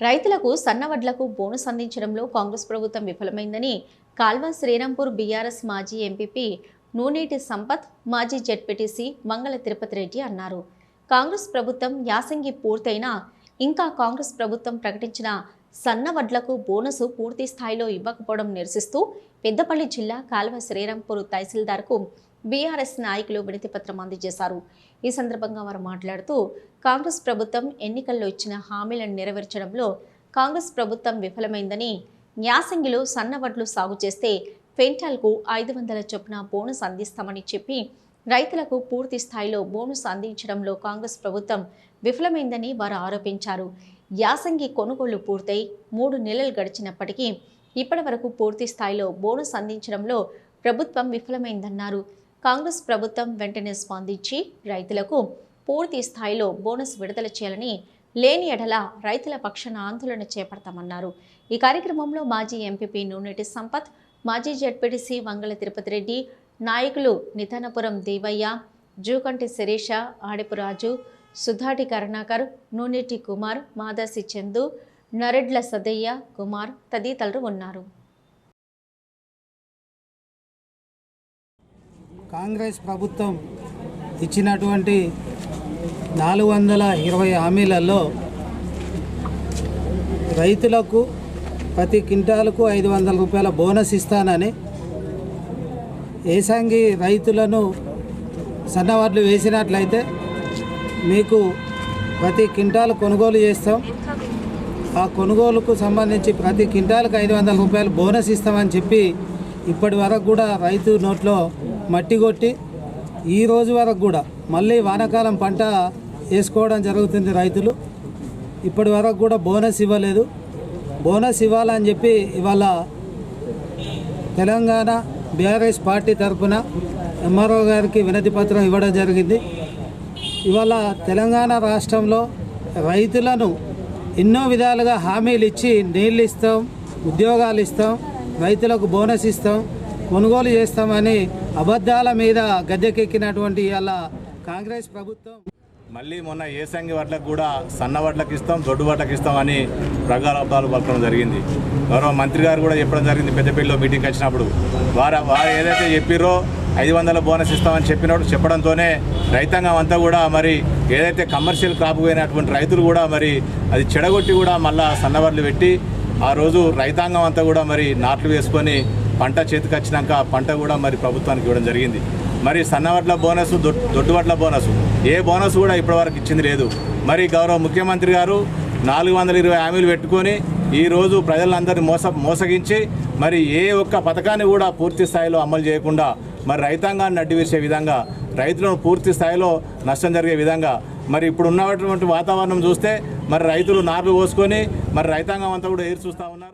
రైతులకు సన్నవడ్లకు బోనస్ అందించడంలో కాంగ్రెస్ ప్రభుత్వం విఫలమైందని కాల్వ శ్రీరాంపూర్ బీఆర్ఎస్ మాజీ ఎంపీపీ నూనేటి సంపత్ మాజీ జడ్పీటీసీ మంగళ తిరుపతి రెడ్డి అన్నారు. కాంగ్రెస్ ప్రభుత్వం యాసంగి పూర్తయినా ఇంకా కాంగ్రెస్ ప్రభుత్వం ప్రకటించిన సన్నవడ్లకు బోనసు పూర్తి స్థాయిలో ఇవ్వకపోవడం నిరసిస్తూ పెద్దపల్లి జిల్లా కాల్వ శ్రీరాంపూర్ తహసీల్దార్కు బీఆర్ఎస్ నాయకులు వినతిపత్రం అందజేశారు. ఈ సందర్భంగా వారు మాట్లాడుతూ కాంగ్రెస్ ప్రభుత్వం ఎన్నికల్లో ఇచ్చిన హామీలను నెరవేర్చడంలో కాంగ్రెస్ ప్రభుత్వం విఫలమైందని యాసంగిలో సన్నవడ్లు సాగు చేస్తే క్వింటాల్కు ఐదు వందల చొప్పున బోనస్ అందిస్తామని చెప్పి రైతులకు పూర్తి స్థాయిలో బోనస్ అందించడంలో కాంగ్రెస్ ప్రభుత్వం విఫలమైందని వారు ఆరోపించారు. యాసంగి కొనుగోలు పూర్తయి మూడు నెలలు గడిచినప్పటికీ ఇప్పటి వరకు పూర్తి స్థాయిలో బోనస్ అందించడంలో ప్రభుత్వం విఫలమైందన్నారు. కాంగ్రెస్ ప్రభుత్వం వెంటనే స్పందించి రైతులకు పూర్తి స్థాయిలో బోనస్ విడుదల చేయాలని లేని ఎడల రైతుల పక్షాన ఆందోళన చేపడతామన్నారు. ఈ కార్యక్రమంలో మాజీ ఎంపీపీ నూనెటి సంపత్ మాజీ జడ్పీటీసీ వంగల తిరుపతి రెడ్డి నాయకులు నితానపురం దేవయ్య జూకంటి శిరీష ఆడిపురాజు సుధాటి కరుణాకర్ నూనెటి కుమార్ మాదాసి చందు నరెడ్ల సదయ్య కుమార్ తదితరులు ఉన్నారు. కాంగ్రెస్ ప్రభుత్వం ఇచ్చినటువంటి నాలుగు వందల ఇరవై హామీలలో రైతులకు ప్రతి క్వింటాలకు ఐదు వందల రూపాయల బోనస్ ఇస్తానని ఏసంగి రైతులను సన్నవాట్లు వేసినట్లయితే మీకు ప్రతి క్వింటాలు కొనుగోలు చేస్తాం. ఆ కొనుగోలుకు సంబంధించి ప్రతి క్వింటాలకు ఐదు వందల రూపాయలు బోనస్ ఇస్తామని చెప్పి ఇప్పటి వరకు కూడా రైతు నోట్లో మట్టి కొట్టి ఈ రోజు వరకు కూడా మళ్ళీ వానాకాలం పంట వేసుకోవడం జరుగుతుంది రైతులు. ఇప్పటి వరకు కూడా బోనస్ ఇవ్వలేదు. బోనస్ ఇవ్వాలని చెప్పి ఇవాళ తెలంగాణ బీఆర్ఎస్ పార్టీ తరఫున ఎంఆర్ఓ గారికి వినతి పత్రం ఇవ్వడం జరిగింది. ఇవాళ తెలంగాణ రాష్ట్రంలో రైతులను ఎన్నో విధాలుగా హామీలు ఇచ్చి నీళ్ళు ఇస్తాం ఉద్యోగాలు ఇస్తాం రైతులకు బోనస్ ఇస్తాం. కొనుగోలు చేస్తామని అబద్ధాల మీద గద్దెకెక్కినటువంటి అలా కాంగ్రెస్ ప్రభుత్వం. మళ్ళీ మొన్న ఏసంగి వడ్లకు కూడా సన్న వడ్లకు ఇస్తాం దొడ్డు వడ్లకు ఇస్తామని ప్రగారాబ్దాలు పలకడం జరిగింది. గౌరవ మంత్రి గారు కూడా చెప్పడం జరిగింది పెద్దపల్లిలో మీటింగ్కి వచ్చినప్పుడు. వారు వారు ఏదైతే చెప్పిరో ఐదు వందల బోనస్ ఇస్తామని చెప్పినప్పుడు చెప్పడంతోనే రైతాంగం అంతా కూడా మరి ఏదైతే కమర్షియల్ క్రాప్ పోయినటువంటి రైతులు కూడా మరి అది చెడగొట్టి కూడా మళ్ళా సన్నవడ్లు పెట్టి ఆ రోజు రైతాంగం అంతా కూడా మరి నాట్లు వేసుకొని పంట చేతికి వచ్చినాక పంట కూడా మరి ప్రభుత్వానికి ఇవ్వడం జరిగింది. మరి సన్నవడ్ల బోనస్ దొడ్- దొడ్డువడ్ల బోనస్ ఏ బోనస్ కూడా ఇప్పటివరకు ఇచ్చింది లేదు. మరి గౌరవ ముఖ్యమంత్రి గారు నాలుగు వందల ఇరవై హామీలు పెట్టుకొని ఈరోజు ప్రజలందరినీ మోస మోసగించి మరి ఏ ఒక్క పథకాన్ని కూడా పూర్తి స్థాయిలో అమలు చేయకుండా మరి రైతాంగాన్ని అడ్డువేసే విధంగా రైతులను పూర్తి స్థాయిలో నష్టం జరిగే విధంగా మరి ఇప్పుడు ఉన్నటువంటి వాతావరణం చూస్తే మరి రైతులు నార్లు పోసుకొని మరి రైతాంగం అంతా కూడా ఎదురు చూస్తూ ఉన్నారు.